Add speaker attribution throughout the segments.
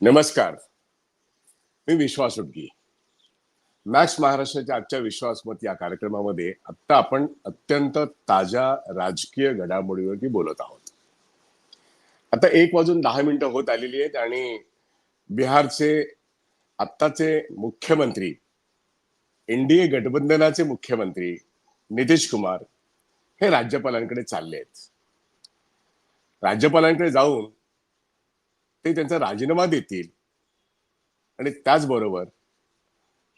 Speaker 1: नमस्कार. मी विश्वास उडगी मॅक्स महाराष्ट्राच्या आजच्या विश्वासमत या कार्यक्रमामध्ये आत्ता आपण अत्यंत ताज्या राजकीय घडामोडीवरती बोलत आहोत. आता एक वाजून दहा मिनिटं होत आलेली आहेत आणि बिहारचे आत्ताचे मुख्यमंत्री एनडीए गठबंधनाचे मुख्यमंत्री नितीश कुमार हे राज्यपालांकडे चालले आहेत. राज्यपालांकडे जाऊन ते त्यांचा राजीनामा देतील. आणि त्याचबरोबर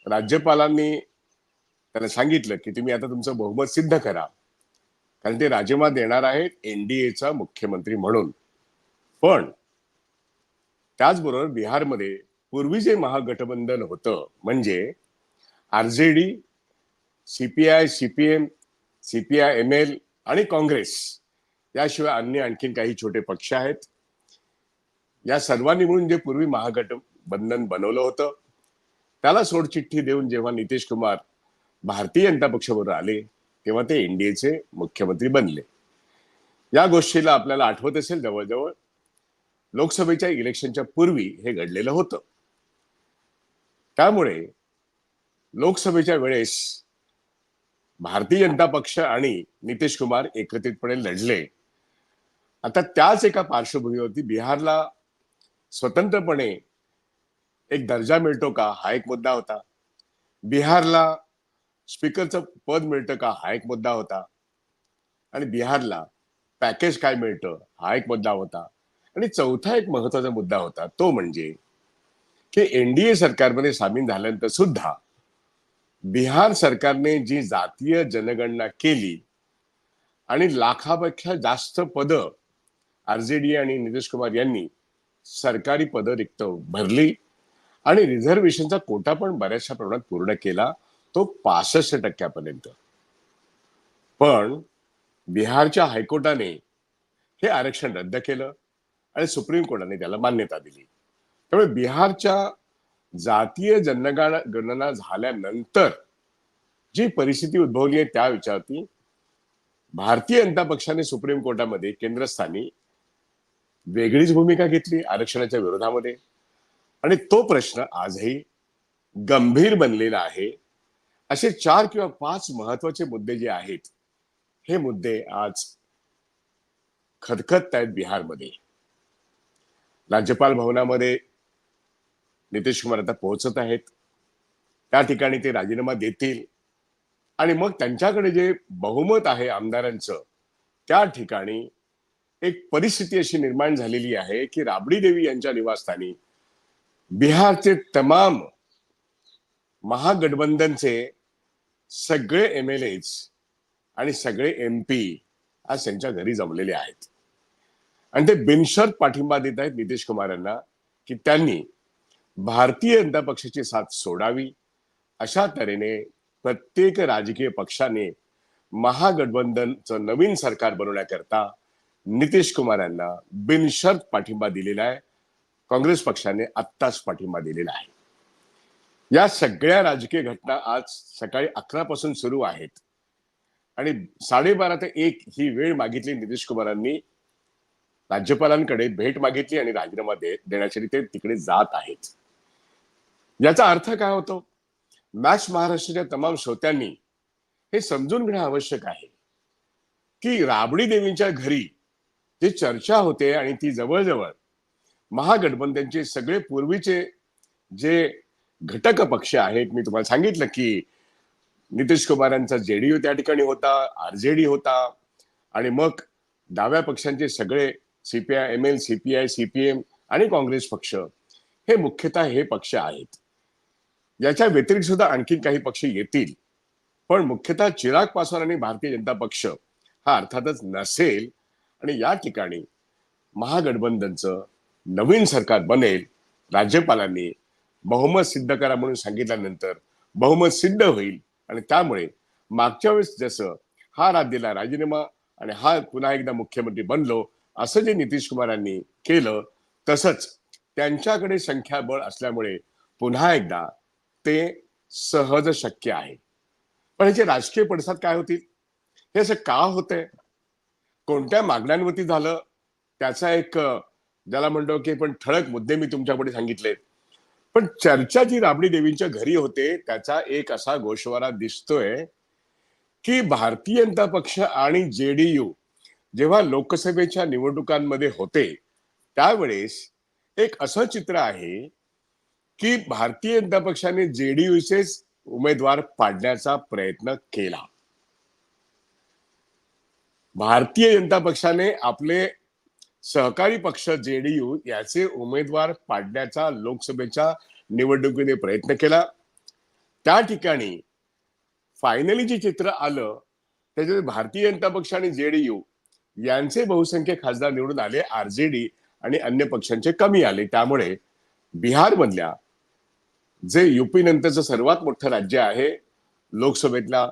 Speaker 1: राज्यपालांनी त्यांना सांगितलं की तुम्ही आता तुमचं बहुमत सिद्ध करा. कारण ते राजीनामा देणार आहेत एनडीएचा मुख्यमंत्री म्हणून. पण त्याचबरोबर बिहारमध्ये पूर्वी जे महागठबंधन होतं म्हणजे RJD CPI CPM CPI M L आणि काँग्रेस याशिवाय अन्य आणखीन काही छोटे पक्ष आहेत. या सर्वांनी मिळून जे पूर्वी महागठबंधन बनवलं होतं त्याला सोडचिठ्ठी देऊन जेव्हा नितीश कुमार भारतीय जनता पक्षाबरोबर आले तेव्हा ते एनडीएचे मुख्यमंत्री बनले. या गोष्टीला आपल्याला आठवत असेल जवळजवळ लोकसभेच्या इलेक्शनच्या पूर्वी हे घडलेलं होतं. त्यामुळे लोकसभेच्या वेळेस भारतीय जनता पक्ष आणि नितीश कुमार एकत्रितपणे लढले. आता त्याच एका पार्श्वभूमीवरती बिहारला स्वतंत्रपणे एक दर्जा मिळतो का? हा एक मुद्दा होता. बिहारला स्पीकरचं पद मिळतं का? हा एक मुद्दा होता. आणि बिहारला पॅकेज काय मिळतं? हा एक मुद्दा होता. आणि चौथा एक महत्त्वाचा मुद्दा होता तो म्हणजे की एनडीए सरकारमध्ये सामील झाल्यानंतर सुद्धा बिहार सरकारने जी जातीय जनगणना केली आणि लाखापेक्षा जास्त पद आरजेडी आणि नितीश कुमार यांनी सरकारी पद रिक्त भरली आणि रिझर्वेशनचा कोटा पण बऱ्याचशा प्रमाणात पूर्ण केला तो पासष्ट टक्क्यापर्यंत. पण बिहारच्या हायकोर्टाने हे आरक्षण रद्द केलं आणि सुप्रीम कोर्टाने त्याला मान्यता दिली. त्यामुळे बिहारच्या जातीय जनगणना गणना झाल्यानंतर जी परिस्थिती उद्भवली आहे त्या विचारती भारतीय जनता पक्षाने सुप्रीम कोर्टामध्ये केंद्रस्थानी वेगळीच भूमिका घेतली आरक्षणाच्या विरोधामध्ये. आणि तो प्रश्न आजही गंभीर बनलेला आहे. असे चार किंवा पाच महत्त्वाचे मुद्दे जे आहेत हे मुद्दे आज खदखदत आहेत बिहारमध्ये. राज्यपाल भवनामध्ये नितीश कुमार आता पोहोचत आहेत. त्या ठिकाणी ते राजीनामा देतील. आणि मग त्यांच्याकडे जे बहुमत आहे आमदारांचं त्या ठिकाणी एक परिस्थिती अशी निर्माण झालेली आहे की राबडी देवी यांच्या निवासस्थानी बिहारचे तमाम महागठबंधनचे सगळे एम एल एज आणि सगळे एम पी आज त्यांच्या घरी जमलेले आहेत. आणि ते बिनशर्त पाठिंबा देत आहेत नितीश कुमार यांना की त्यांनी भारतीय जनता पक्षाची साथ सोडावी. अशा तऱ्हेने प्रत्येक राजकीय पक्षाने महागठबंधनचं नवीन सरकार बनवण्याकरता नितीश कुमार यांना बिनशर्त पाठिंबा दिलेला आहे. काँग्रेस पक्षाने आत्ताच पाठिंबा दिलेला आहे. या सगळ्या राजकीय घटना आज सकाळी अकरा पासून सुरू आहेत. आणि साडेबारा ते एक ही वेळ मागितली नितीश कुमारांनी. राज्यपालांकडे भेट मागितली आणि राजीनामा दे देण्यासाठी ते तिकडे जात आहेत. याचा अर्थ काय होतो? मॅच महाराष्ट्राच्या तमाम श्रोत्यांनी हे समजून घेणं आवश्यक आहे. की राबडी देवींच्या घरी जी चर्चा होते आणि ती जवळजवळ महागठबंधनचे सगळे पूर्वीचे जे घटक पक्ष आहेत मी तुम्हाला सांगितलं की नितीश कुमारांचा जेडीयू त्या ठिकाणी होता आरजेडी होता आणि मग डाव्या पक्षांचे सगळे CPI M L CPI CPM आणि काँग्रेस पक्ष हे मुख्यतः हे पक्ष आहेत. याच्या व्यतिरिक्त सुद्धा आणखी काही पक्ष येतील पण मुख्यतः चिराग पासवान आणि भारतीय जनता पक्ष हा अर्थातच नसेल आणि या ठिकाणी महागठबंधनचं नवीन सरकार बनेल राज्यपालांनी बहुमत सिद्ध करा म्हणून सांगितल्यानंतर बहुमत सिद्ध होईल. आणि त्यामुळे मागच्या वेळेस जसं हा राज्याला राजीनामा आणि हा पुन्हा एकदा मुख्यमंत्री बनलो असं जे नितीश कुमारांनी केलं तसंच त्यांच्याकडे संख्याबळ असल्यामुळे पुन्हा एकदा ते सहज शक्य आहे. पण ह्याचे राजकीय पडसाद काय होतील? हे असं का होतंय? कोणत्या मागण्यांवरती झालं? त्याचा एक ज्याला म्हणतो की पण ठळक मुद्दे मी तुमच्यापुढे सांगितले पण चर्चा जी राबडी देवींच्या घरी होते त्याचा एक असा गोषवारा दिसतोय की भारतीय जनता पक्ष आणि जेडीयू जेव्हा लोकसभेच्या निवडणुकांमध्ये होते त्यावेळेस एक असं चित्र आहे की भारतीय जनता पक्षाने जेडीयूचे उमेदवार पाडण्याचा प्रयत्न केला. भारतीय जनता पक्षाने आपले सहकारी पक्ष जेडीयू याचे उमेदवार पाडण्याचा लोकसभेच्या निवडणुकीने प्रयत्न केला. त्या ठिकाणी फायनली जे चित्र आलं त्याच्यात भारतीय जनता पक्ष आणि जेडीयू यांचे बहुसंख्य खासदार निवडून आले आरजेडी आणि अन्य पक्षांचे कमी आले. त्यामुळे बिहारमधल्या जे युपी नंतरचं सर्वात मोठं राज्य आहे लोकसभेतल्या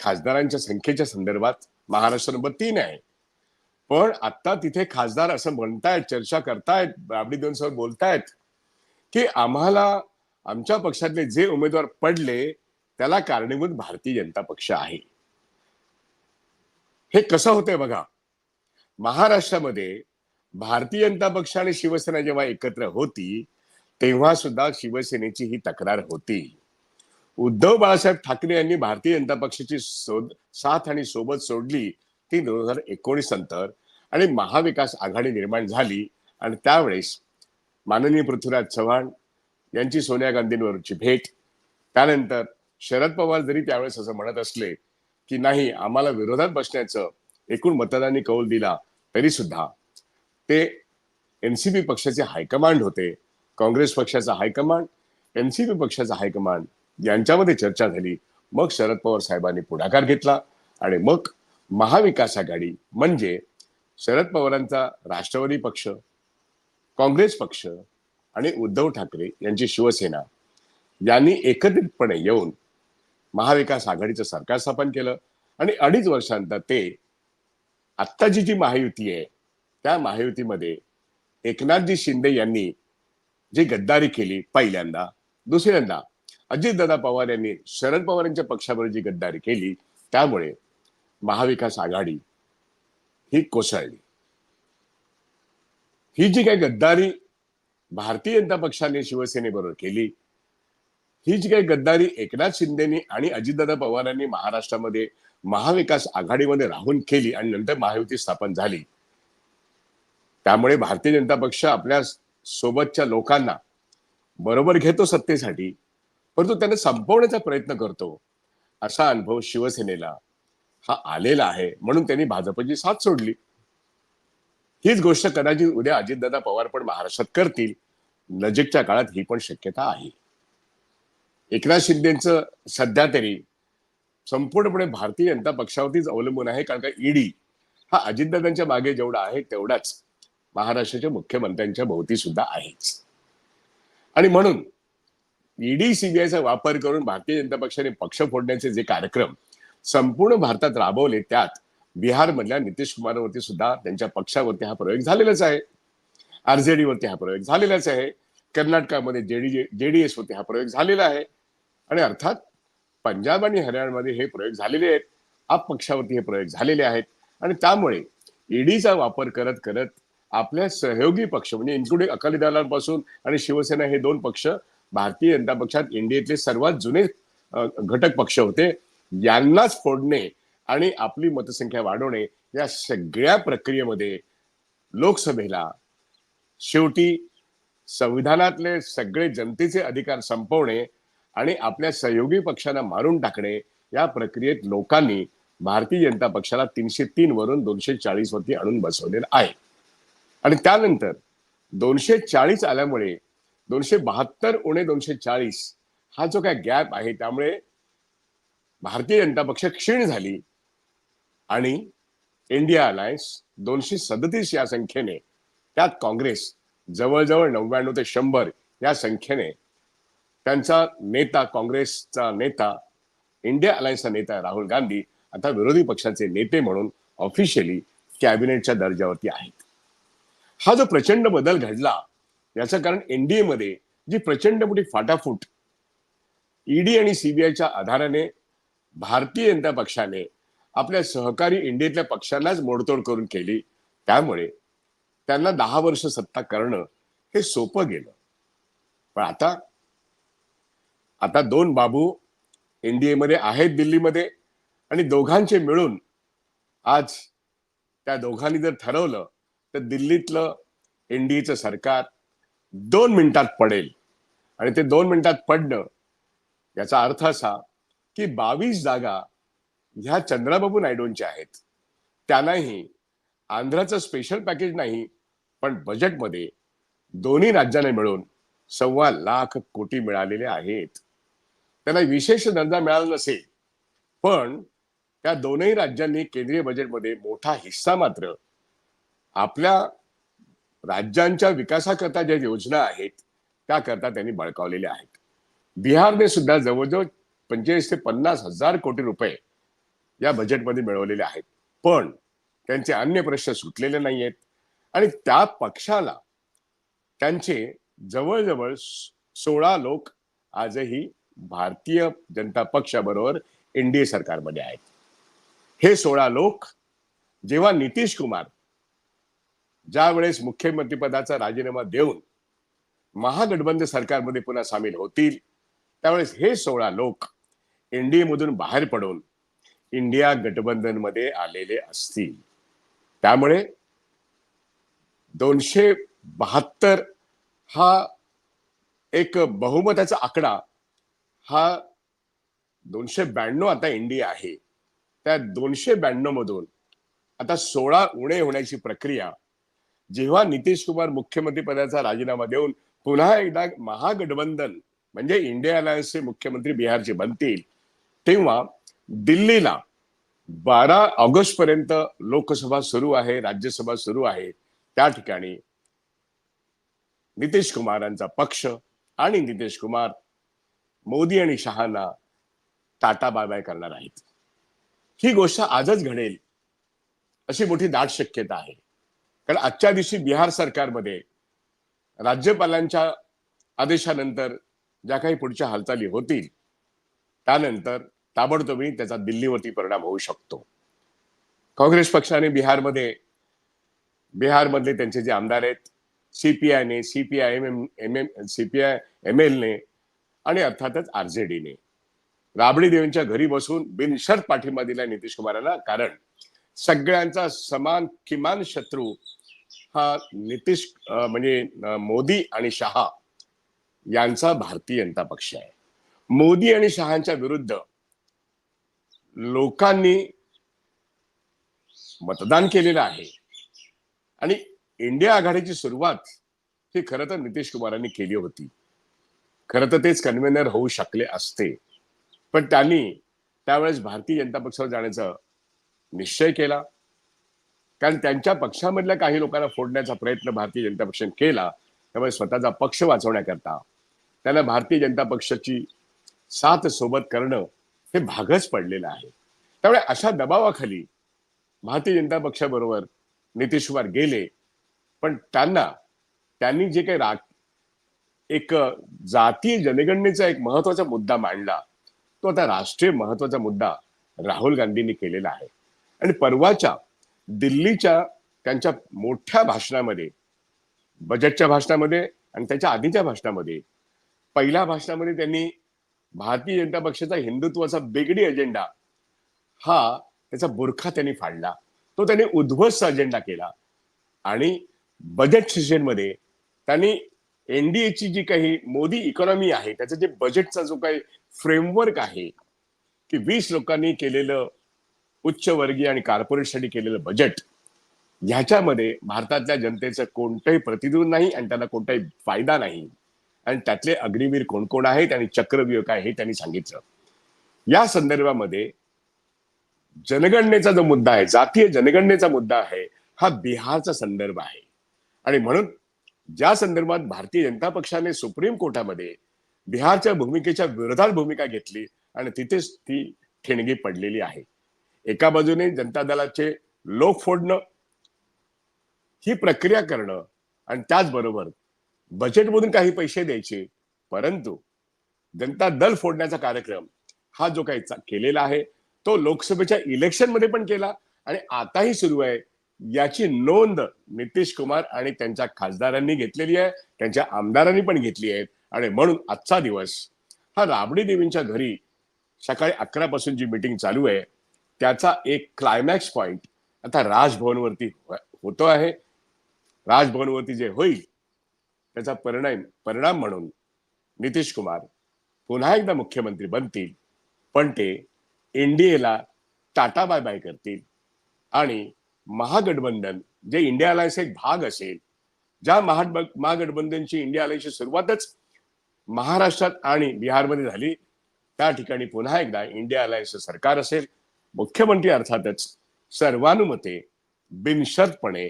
Speaker 1: खासदारांच्या संख्येच्या संदर्भात महाराष्ट्र नंबर तीन आहे. पण आता तिथे खासदार असं म्हणतायत चर्चा करतायत राबडी दोन सर बोलतायत की आम्हाला आमच्या पक्षातले जे उमेदवार पडले त्याला कारणीभूत भारतीय जनता पक्ष आहे. हे कसं होतंय बघा. महाराष्ट्रामध्ये भारतीय जनता पक्ष आणि शिवसेना जेव्हा एकत्र होती तेव्हा सुद्धा शिवसेनेची ही तक्रार होती. उद्धव बाळासाहेब ठाकरे यांनी भारतीय जनता पक्षाची साथ आणि सोबत सोडली ती दोन हजार एकोणीस नंतर आणि महाविकास आघाडी निर्माण झाली आणि त्यावेळेस माननीय पृथ्वीराज चव्हाण यांची सोनिया गांधींवरची भेट. त्यानंतर शरद पवार जरी त्यावेळेस असं म्हणत असले की नाही आम्हाला विरोधात बसण्याचं एकूण मतदारांनी कौल दिला तरी सुद्धा ते एनसीपी पक्षाचे हायकमांड होते. काँग्रेस पक्षाचा हायकमांड एनसीपी पक्षाचा हायकमांड यांच्यामध्ये चर्चा झाली. मग शरद पवार साहेबांनी पुढाकार घेतला आणि मग महाविकास आघाडी म्हणजे शरद पवारांचा राष्ट्रवादी पक्ष काँग्रेस पक्ष आणि उद्धव ठाकरे यांची शिवसेना यांनी एकत्रितपणे येऊन महाविकास आघाडीचं सरकार स्थापन केलं आणि अडीच वर्षांत ते आत्ताची जी महायुती आहे त्या महायुतीमध्ये एकनाथजी शिंदे यांनी जी गद्दारी केली पहिल्यांदा दुसऱ्यांदा अजितदादा पवार यांनी शरद पवार यांच्या पक्षाबरोबर जी गद्दारी केली त्यामुळे महाविकास आघाडी ही कोसळली. ही जी काही गद्दारी भारतीय जनता पक्षाने शिवसेनेबरोबर केली ही जी काही गद्दारी एकनाथ शिंदेनी आणि अजितदादा पवारांनी महाराष्ट्रामध्ये महाविकास आघाडीमध्ये राहून केली आणि नंतर महायुती स्थापन झाली त्यामुळे भारतीय जनता पक्ष आपल्या सोबतच्या लोकांना बरोबर घेतो सत्तेसाठी परंतु त्यांना संपवण्याचा प्रयत्न करतो. असा अनुभव शिवसेनेला हा आलेला आहे म्हणून त्यांनी भाजपची साथ सोडली. हीच गोष्ट कदाचित उद्या अजितदादा पवार पण महाराष्ट्रात करतील. नजीकच्या काळात ही पण शक्यता आहे. एकनाथ शिंदेचं सध्या तरी संपूर्णपणे भारतीय जनता पक्षावरतीच अवलंबून आहे कारण का ईडी हा अजितदादांच्या मागे जेवढा आहे तेवढाच महाराष्ट्राच्या मुख्यमंत्र्यांच्या भोवती सुद्धा आहेच. आणि म्हणून ईडी सीबीआयचा वापर करून भारतीय जनता पक्षाने पक्ष फोडण्याचे जे कार्यक्रम संपूर्ण भारतात राबवले त्यात बिहारमधल्या नितीश कुमारवरती सुद्धा त्यांच्या पक्षावरती हा प्रयोग झालेलाच आहे. आरजेडी वरती हा प्रयोग झालेलाच आहे. कर्नाटकामध्ये जेडी जेडीएस वरती हा प्रयोग झालेला आहे. आणि अर्थात पंजाब आणि हरियाणामध्ये हे प्रयोग झालेले आहेत. आप पक्षावरती हे प्रयोग झालेले आहेत. आणि त्यामुळे ईडीचा वापर करत करत आपल्या सहयोगी पक्ष म्हणजे इन्क्लुडिंग अकाली दलांपासून आणि शिवसेना हे दोन पक्ष भारतीय जनता पक्षात इंडियातले सर्वात जुने घटक पक्ष होते. यांनाच फोडणे आणि आपली मतसंख्या वाढवणे या सगळ्या प्रक्रियेमध्ये लोकसभेला शेवटी संविधानातले सगळे जनतेचे अधिकार संपवणे आणि आपल्या सहयोगी पक्षांना मारून टाकणे या प्रक्रियेत लोकांनी भारतीय जनता पक्षाला तीनशे तीन वरून दोनशे चाळीस वरती आणून बसवलेलं आहे. आणि त्यानंतर दोनशे चाळीस आल्यामुळे दोनशे बहात्तर उणे दोनशे चाळीस हा जो काय गॅप आहे त्यामुळे भारतीय जनता पक्ष क्षीण झाली आणि इंडिया अलायन्स दोनशे सदतीस या संख्येने त्यात काँग्रेस जवळजवळ नव्याण्णव ते शंभर या संख्येने त्यांचा नेता काँग्रेसचा नेता इंडिया अलायन्सचा नेता राहुल गांधी आता विरोधी पक्षाचे नेते म्हणून ऑफिशियली कॅबिनेटच्या दर्जावरती आहेत. हा जो प्रचंड बदल घडला याचं कारण एनडीए मध्ये जी प्रचंड मोठी फाटाफूट ईडी आणि सीबीआयच्या आधाराने भारतीय जनता पक्षाने आपल्या सहकारी इंडियातल्या पक्षांनाच मोडतोड करून केली त्यामुळे त्यांना दहा वर्ष सत्ता करणं हे सोपं गेलं. पण आता आता दोन बाबू एनडीए मध्ये आहेत दिल्लीमध्ये आणि दोघांचे मिळून आज त्या दोघांनी जर ठरवलं तर दिल्लीतलं एनडीएचं सरकार दोन मिनिटात पडेल. आणि ते दोन मिनिटात पडणं याचा अर्थ असा की बावीस जागा ह्या चंद्राबाबू नायडूंच्या आहेत. त्यांनाही आंध्राचं स्पेशल पॅकेज नाही पण बजेटमध्ये दोन्ही राज्यांना मिळून सव्वा लाख कोटी मिळालेले आहेत. त्यांना विशेष दर्जा मिळाला नसेल पण त्या दोनही राज्यांनी केंद्रीय बजेटमध्ये मोठा हिस्सा मात्र आपल्या राज्यांच्या विकासाकरता ज्या योजना आहेत त्याकरता त्यांनी बळकावलेल्या आहेत. बिहारने सुद्धा जवळजवळ पंचेचाळीस ते पन्नास हजार कोटी रुपये या बजेटमध्ये मिळवलेले आहेत. पण त्यांचे अन्य प्रश्न सुटलेले नाही आहेत आणि त्या पक्षाला त्यांचे जवळजवळ सोळा लोक आजही भारतीय जनता पक्षाबरोबर एनडीए सरकारमध्ये आहेत. हे सोळा लोक जेव्हा नितीश कुमार ज्या वेळेस राजीनामा देऊन महागठबंधन सरकारमध्ये पुन्हा सामील होतील त्यावेळेस हे सोळा लोक एनडीएमधून बाहेर पडून इंडिया गठबंधनमध्ये आलेले असतील. त्यामुळे दोनशे बहात्तर हा एक बहुमताचा आकडा हा दोनशे ब्याण्णव आता इंडिया आहे. त्या दोनशे ब्याण्णव मधून आता सोळा उणे होण्याची प्रक्रिया जेव्हा नितीश कुमार मुख्यमंत्री पदाचा राजीनामा देऊन पुन्हा एकदा महागठबंधन म्हणजे इंडिया अलायन्सचे मुख्यमंत्री बिहारचे बनतील तेव्हा दिल्लीला बारा ऑगस्ट पर्यंत लोकसभा सुरू आहे राज्यसभा सुरू आहे. त्या ठिकाणी नितीश कुमारांचा पक्ष आणि नितीश कुमार मोदी आणि शहाना टाटा बाय बाय करणार आहेत. ही गोष्ट आजच घडेल अशी मोठी दाट शक्यता आहे. कारण आजच्या दिवशी बिहार सरकारमध्ये राज्यपालांच्या आदेशानंतर ज्या काही पुढच्या हालचाली होतील त्यानंतर ताबडतोबी त्याचा दिल्लीवरती परिणाम होऊ शकतो. काँग्रेस पक्षाने बिहारमध्ये बिहारमधले त्यांचे जे आमदार आहेत सीपीआयने CPI M M M M CPI M एलने आणि अर्थातच आरजेडीने राबडी देवींच्या घरी बसून बिनशर्त पाठिंबा दिला नितीश कुमारांना कारण सगळ्यांचा समान किमान शत्रू हा नितीश म्हणजे मोदी आणि शहा यांचा भारतीय जनता पक्ष आहे. मोदी आणि शहांच्या विरुद्ध लोकांनी मतदान केलेलं आहे. आणि इंडिया आघाडीची सुरुवात ही खरं तर नितीश कुमारांनी केली होती. खरं तर तेच कन्व्हेनर होऊ शकले असते. पण त्यांनी त्यावेळेस भारतीय जनता पक्षावर जाण्याचं निश्चय केला. कारण त्यांच्या पक्षामधल्या काही लोकांना फोडण्याचा प्रयत्न भारतीय जनता पक्षाने केला त्यामुळे स्वतःचा पक्ष वाचवण्याकरता त्यांना भारतीय जनता पक्षाची साथ सोबत करणं हे भागच पडलेलं आहे. त्यामुळे अशा दबावाखाली भारतीय जनता पक्षाबरोबर नितीश कुमार गेले. पण त्यांना त्यांनी जे काही राग एक जातीय जनगणनेचा एक महत्त्वाचा मुद्दा मांडला. तो आता राष्ट्रीय महत्त्वाचा मुद्दा राहुल गांधींनी केलेला आहे. आणि परवाच्या दिल्लीच्या त्यांच्या मोठ्या भाषणामध्ये बजेटच्या भाषणामध्ये आणि त्याच्या आधीच्या भाषणामध्ये पहिल्या भाषणामध्ये त्यांनी भारतीय जनता पक्षाचा हिंदुत्वाचा बेगडी अजेंडा हा त्याचा बुरखा त्यांनी फाडला. तो त्यांनी उद्ध्वस्त अजेंडा केला. आणि बजेट सेशनमध्ये त्यांनी एनडीएची जी काही मोदी इकॉनॉमी आहे त्याचं जे बजेटचा जो काही फ्रेमवर्क आहे की वीस लोकांनी केलेलं उच्चवर्गीय आणि कॉर्पोरेटसाठी केलेलं बजेट ह्याच्यामध्ये भारतातल्या जनतेचं कोणतंही प्रतिद्वंद नाही आणि त्यांना कोणताही फायदा नाही. आणि त्यातले अग्निवीर कोण कोण आहेत आणि चक्रव्यूह काय हे त्यांनी सांगितलं. या संदर्भामध्ये जनगणनेचा जो मुद्दा आहे जातीय जनगणनेचा मुद्दा आहे हा बिहारचा संदर्भ आहे. आणि म्हणून ज्या संदर्भात भारतीय जनता पक्षाने सुप्रीम कोर्टामध्ये बिहारच्या भूमिकेच्या विरोधात भूमिका घेतली आणि तिथेच ती ठिणगी पडलेली आहे. एका बाजूने जनता दलाचे लोक फोडणं ही प्रक्रिया करणं आणि त्याचबरोबर बजेटमधून काही पैसे द्यायचे. परंतु जनता दल फोडण्याचा कार्यक्रम हा जो काही केलेला आहे तो लोकसभेच्या इलेक्शनमध्ये पण केला आणि आताही सुरू आहे. याची नोंद नितीश कुमार आणि त्यांच्या खासदारांनी घेतलेली आहे त्यांच्या आमदारांनी पण घेतली आहे आणि म्हणून आजचा दिवस हा राबडी देवींच्या घरी सकाळी अकरा पासून जी मीटिंग चालू आहे त्याचा एक क्लायमॅक्स पॉइंट आता राजभवनवरती होतो आहे. राजभवनवरती जे होईल त्याचा परिणाम परिणाम म्हणून नितीश कुमार पुन्हा एकदा मुख्यमंत्री बनतील. पण ते एनडीएला टाटा बाय बाय करतील. आणि महागठबंधन जे इंडिया अलायन्स एक भाग असेल ज्या महा महागठबंधनची इंडिया अलायन्सची सुरुवातच महाराष्ट्रात आणि बिहारमध्ये झाली त्या ठिकाणी पुन्हा एकदा इंडिया अलायन्सचं सरकार असेल. मुख्यमंत्री अर्थातच सर्वानुमते बिनशर्तपणे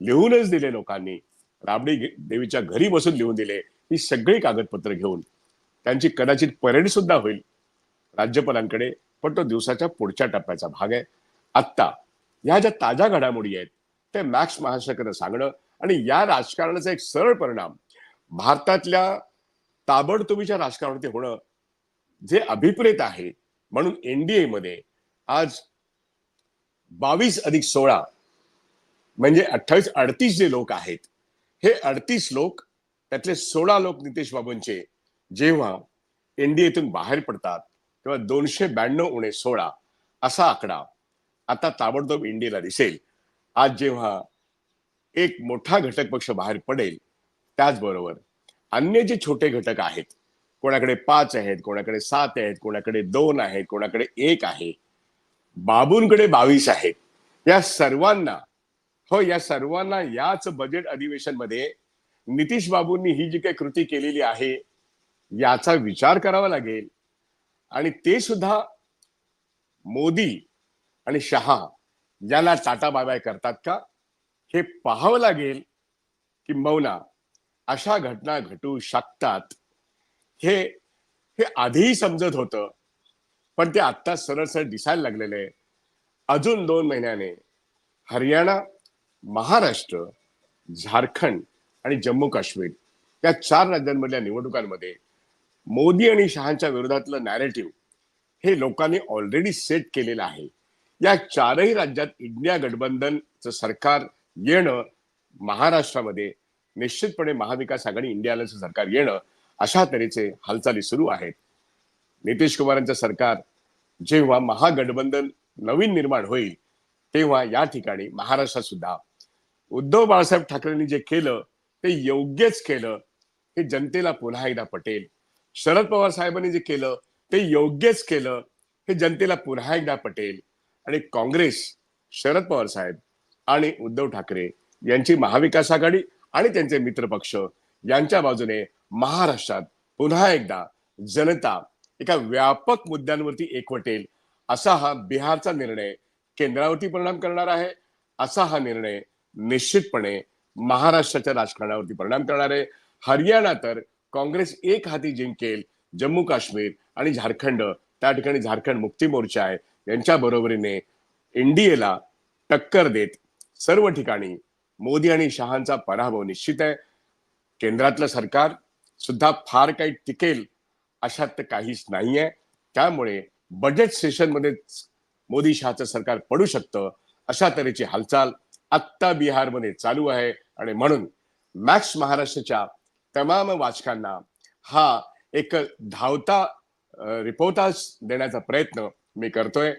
Speaker 1: लिहूनच दिले लोकांनी. राबडी देवीच्या घरी बसून लिहून दिले. ही सगळी कागदपत्र घेऊन त्यांची कदाचित परेड सुद्धा होईल राज्यपालांकडे पण तो दिवसाच्या पुढच्या टप्प्याचा भाग आहे. आत्ता या ज्या ताज्या घडामोडी आहेत ते मॅक्स महाराष्ट्राकडे सांगणं आणि या राजकारणाचा एक सरळ परिणाम भारतातल्या ताबडतोबीच्या राजकारणावरती होणं जे अभिप्रेत आहे म्हणून एनडीए मध्ये आज बावीस अधिक सोळा म्हणजे अठ्ठावीस अडतीस जे लोक आहेत हे अडतीस लोक त्यातले सोळा लोक नितेश बाबूंचे जेव्हा एनडीएतून बाहेर पडतात तेव्हा दोनशे ब्याण्णव उणे सोळा असा आकडा आता ताबडतोब इंडियाला दिसेल. आज जेव्हा एक मोठा घटक पक्ष बाहेर पडेल त्याचबरोबर अन्य जे छोटे घटक आहेत कोणाकडे पाच आहेत कोणाकडे सात आहेत कोणाकडे दोन आहेत कोणाकडे एक आहे बाबूंकडे बावीस आहेत या सर्वांना हो या सर्वांना याच बजेट अधिवेशनमध्ये नितीश बाबूंनी ही जी काही कृती केलेली आहे याचा विचार करावा लागेल. आणि ते सुद्धा मोदी आणि शहा याला टाटा बाबाय करतात का? हे पाहावं लागेल किंबहुना अशा घटना घटू शकतात. हे हे आधीही समजत होतं. पण ते आत्ता सरळ सरळ दिसायला लागलेलं आहे. अजून दोन महिन्याने हरियाणा महाराष्ट्र झारखंड आणि जम्मू काश्मीर या चार राज्यांमधल्या निवडणुकांमध्ये मोदी आणि शहांच्या विरोधातलं नॅरेटिव्ह हे लोकांनी ऑलरेडी सेट केलेलं आहे. या चारही राज्यात इंडिया गठबंधनचं सरकार येणं महाराष्ट्रामध्ये निश्चितपणे महाविकास आघाडी इंडिया सरकार येणं अशा तऱ्हेचे हालचाली सुरू आहेत. नितीश कुमारांचं सरकार जेव्हा महागठबंधन नवीन निर्माण होईल तेव्हा या ठिकाणी महाराष्ट्रात सुद्धा उद्धव बाळासाहेब ठाकरेंनी जे केलं ते योग्यच केलं. हे जनतेला पुन्हा एकदा पटेल. शरद पवार साहेबांनी जे केलं ते योग्यच केलं. हे जनतेला पुन्हा एकदा पटेल. आणि काँग्रेस शरद पवार साहेब आणि उद्धव ठाकरे यांची महाविकास आघाडी आणि त्यांचे मित्र पक्ष यांच्या बाजूने महाराष्ट्रात पुन्हा एकदा जनता एका व्यापक मुद्द्यांवरती एकवटेल असा हा बिहारचा निर्णय केंद्रावरती परिणाम करणार आहे. असा हा निर्णय निश्चितपणे महाराष्ट्राच्या राजकारणावरती परिणाम करणार आहे. हरियाणा तर काँग्रेस एक हाती जिंकेल जम्मू काश्मीर आणि झारखंड. त्या ठिकाणी झारखंड मुक्ती मोर्चा आहे. यांच्या बरोबरीने एनडीएला टक्कर देत सर्व ठिकाणी मोदी आणि शहांचा पराभव निश्चित आहे. केंद्रातलं सरकार सुद्धा फार काही टिकेल अशात तर काहीच नाहीये. त्यामुळे बजेट सेशनमध्येच मोदी शहाचं सरकार पडू शकतं अशा तऱ्हेची हालचाल आत्ता बिहारमध्ये चालू आहे. आणि म्हणून मॅक्स महाराष्ट्राच्या तमाम वाचकांना हा एक धावता रिपोर्टाज देण्याचा प्रयत्न मी करतोय.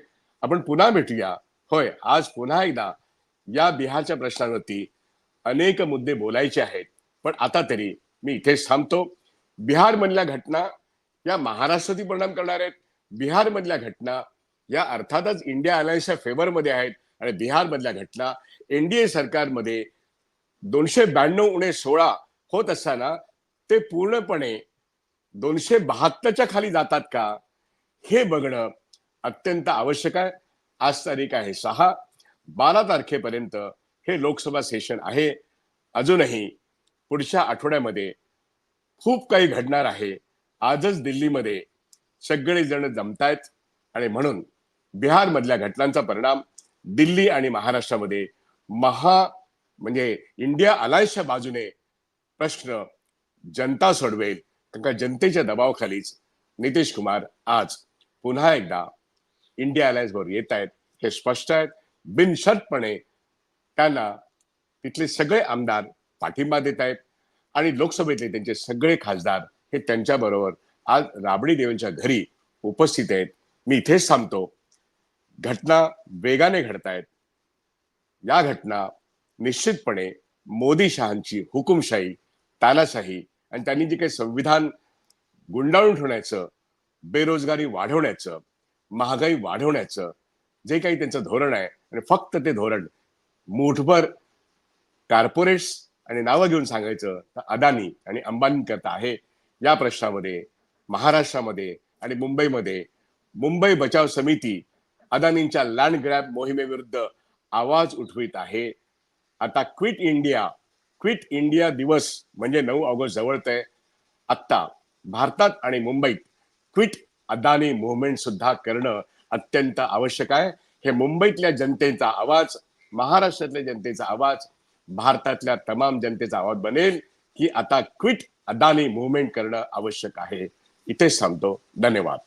Speaker 1: आपण पुन्हा भेटूया. होय आज पुन्हा एकदा या बिहारच्या प्रश्नावरती अनेक मुद्दे बोलायचे आहेत. पण आता तरी मी इथेच थांबतो. बिहार मधल्या घटना या महाराष्ट्रातील परिणाम करणार आहेत. बिहार मधल्या घटना या अर्थातच इंडिया अलायन्सच्या फेवरमध्ये आहेत आणि बिहार मधल्या घटना एनडीए सरकारमध्ये दोनशे ब्याण्णव उणे सोळा होत असताना ते पूर्णपणे दोनशे बहात्तरच्या खाली जातात का? हे बघणं अत्यंत आवश्यक आहे. आज तारीख आहे सहा. बारा तारखेपर्यंत हे लोकसभा सेशन आहे. अजूनही पुढच्या आठवड्यामध्ये खूप काही घडणार आहे. आजच दिल्लीमध्ये सगळे जण जमतायत आणि म्हणून बिहारमधल्या घटनांचा परिणाम दिल्ली आणि महाराष्ट्रामध्ये महा म्हणजे इंडिया अलायन्सच्या बाजूने प्रश्न जनता सोडवेल. कारण का जनतेच्या दबावाखालीच नितीश कुमार आज पुन्हा एकदा इंडिया अलायन्सवर येत आहेत हे स्पष्ट आहेत. बिनशर्तपणे त्यांना तिथले सगळे आमदार पाठिंबा देत आहेत आणि लोकसभेतले त्यांचे सगळे खासदार हे त्यांच्याबरोबर आज राबडी देवांच्या घरी उपस्थित आहेत. मी इथेच थांबतो. घटना वेगाने घडतायत. या घटना निश्चितपणे मोदी शहांची हुकुमशाही तानाशाही आणि त्यांनी जे काही संविधान गुंडाळून ठेवण्याचं बेरोजगारी वाढवण्याचं महागाई वाढवण्याचं जे काही त्यांचं धोरण आहे आणि फक्त ते धोरण मूठभर कार्पोरेट्स आणि नावं घेऊन सांगायचं तर अदानी आणि अंबानी करता आहे. या प्रश्नामध्ये महाराष्ट्रामध्ये आणि मुंबईमध्ये मुंबई बचाव समिती अदानींच्या लँड ग्रॅब मोहिमेविरुद्ध आवाज उठवित आहे. आता क्विट इंडिया क्विट इंडिया दिवस म्हणजे नऊ ऑगस्ट जवळत आहे आत्ता भारतात आणि मुंबईत क्विट अदानी मुवमेंट सुद्धा करणं अत्यंत आवश्यक आहे. हे मुंबईतल्या जनतेचा आवाज महाराष्ट्रातल्या जनतेचा आवाज भारतातल्या तमाम जनतेचा आवाज बनेल की आता क्विट अदानी मुवमेंट करणं आवश्यक आहे. इथेच थांबतो. धन्यवाद.